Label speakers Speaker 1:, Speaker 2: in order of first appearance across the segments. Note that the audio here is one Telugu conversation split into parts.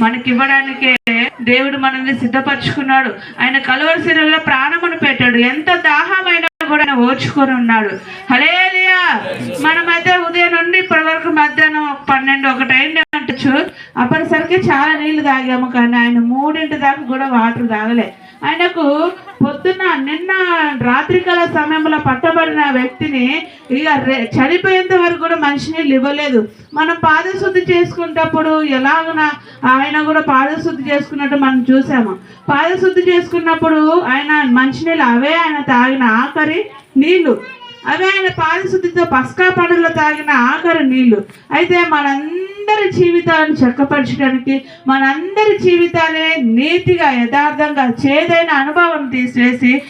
Speaker 1: మనకి ఇవ్వడానికే దేవుడు మనల్ని సిద్ధపరచుకున్నాడు. ఆయన కలువరి శిలలో ప్రాణమును పెట్టాడు. ఎంత దాహమైనా కూడా ఓర్చుకొని ఉన్నాడు. హలేలియా మనమైతే ఉదయం నుండి ఇప్పటి వరకు మధ్యాహ్నం ఒక పన్నెండు ఒకటైంది అయింది అంటచ్చు అప్పటిసరికి చాలా నీళ్ళు తాగాము కానీ ఆయన మూడింటి దాకా కూడా వాటర్ తాగలే. ఆయనకు పొద్దున్న నిన్న రాత్రికాల సమయంలో పట్టబడిన వ్యక్తిని ఇక చనిపోయేంత వరకు కూడా మనిషిని ఇవ్వలేదు. మనం పాదశుద్ధి చేసుకునేటప్పుడు ఎలాగున ఆయన కూడా పాదశుద్ధి చేసుకున్నట్టు మనం చూసాము. పాదశుద్ధి చేసుకున్నప్పుడు ఆయన మంచినీళ్ళు అవే ఆయన తాగిన ఆఖరి నీళ్ళు. అవే ఆయన పాదశుద్ధితో పస్కా పండుగలో తాగిన ఆఖరి నీళ్ళు. అయితే మనందరం జీవితాలను చక్కపరచడానికి మనందరి జీవితాలే నీతిగా యథార్థంగా చేదైన అనుభవం తీసివేసి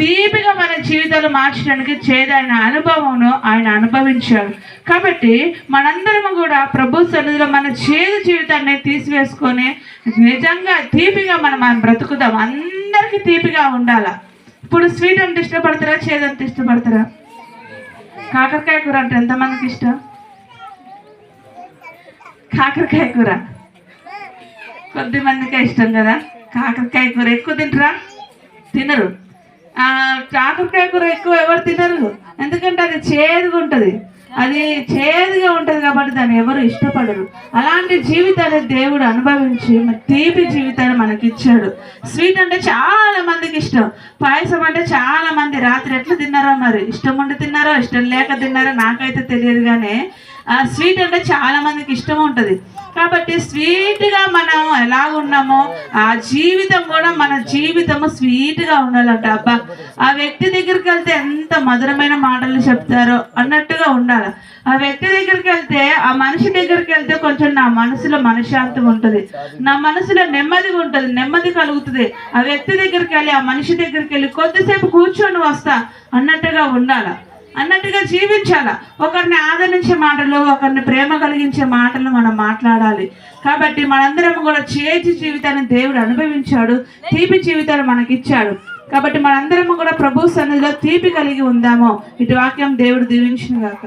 Speaker 1: తీపిగా మన జీవితాలు మార్చడానికి చేదైన అనుభవంను ఆయన అనుభవించాడు. కాబట్టి మనందరము కూడా ప్రభు సన్నిధిలో మన చేదు జీవితాన్ని తీసివేసుకొని నిజంగా తీపిగా మనం మనం బ్రతుకుదాం. అందరికీ తీపిగా ఉండాల? ఇప్పుడు స్వీట్ అంటే ఇష్టపడతారా? చేదు అంటే ఇష్టపడతారా? కాకరకాయ కూర అంటే ఎంతమందికి ఇష్టం? కాకరకాయ కూర. కొద్ది మందికే ఇష్టం కదా. కాకరకాయ కూర ఎక్కువ తింటారా? తినరు. కాకరకాయ కూర ఎక్కువ ఎవరు తినరు? ఎందుకంటే అది చేదుగా ఉంటుంది. అది చేదుగా ఉంటుంది కాబట్టి దాన్ని ఎవరు ఇష్టపడరు. అలాంటి జీవితాన్ని దేవుడు అనుభవించి తీపి జీవితాన్ని మనకి ఇచ్చాడు స్వీట్ అంటే చాలా మందికి ఇష్టం. పాయసం అంటే చాలా మంది రాత్రి ఎట్లా తిన్నారో మరి? ఇష్టం ఉండి తిన్నారో ఇష్టం లేక తిన్నారో నాకైతే తెలియదు కానీ ఆ స్వీట్ అంటే చాలా మందికి ఇష్టం ఉంటుంది. కాబట్టి స్వీట్గా మనం ఎలా ఉన్నామో ఆ జీవితం కూడా మన జీవితము స్వీట్గా ఉండాలంట. అబ్బా ఆ వ్యక్తి దగ్గరికి వెళ్తే ఎంత మధురమైన మాటలు చెప్తారో అన్నట్టుగా ఉండాలి. ఆ వ్యక్తి దగ్గరికి వెళ్తే ఆ మనిషి దగ్గరికి వెళ్తే కొంచెం నా మనసులో మనశ్శాంతి ఉంటుంది. నా మనసులో నెమ్మదిగా ఉంటుంది నెమ్మది కలుగుతుంది. ఆ వ్యక్తి దగ్గరికి వెళ్ళి ఆ మనిషి దగ్గరికి వెళ్ళి కొద్దిసేపు కూర్చొని వస్తా అన్నట్టుగా ఉండాలి. అన్నట్టుగా జీవించాల? ఒకరిని ఆదరించే మాటలు ఒకరిని ప్రేమ కలిగించే మాటలు మనం మాట్లాడాలి. కాబట్టి మనందరం కూడా చేతి జీవితాన్ని దేవుడు అనుభవించాడు తీపి జీవితాన్ని మనకిచ్చాడు. కాబట్టి మనందరం కూడా ప్రభు సన్నిధిలో తీపి కలిగి ఉందాము. ఇటు వాక్యం దేవుడు దీవించిన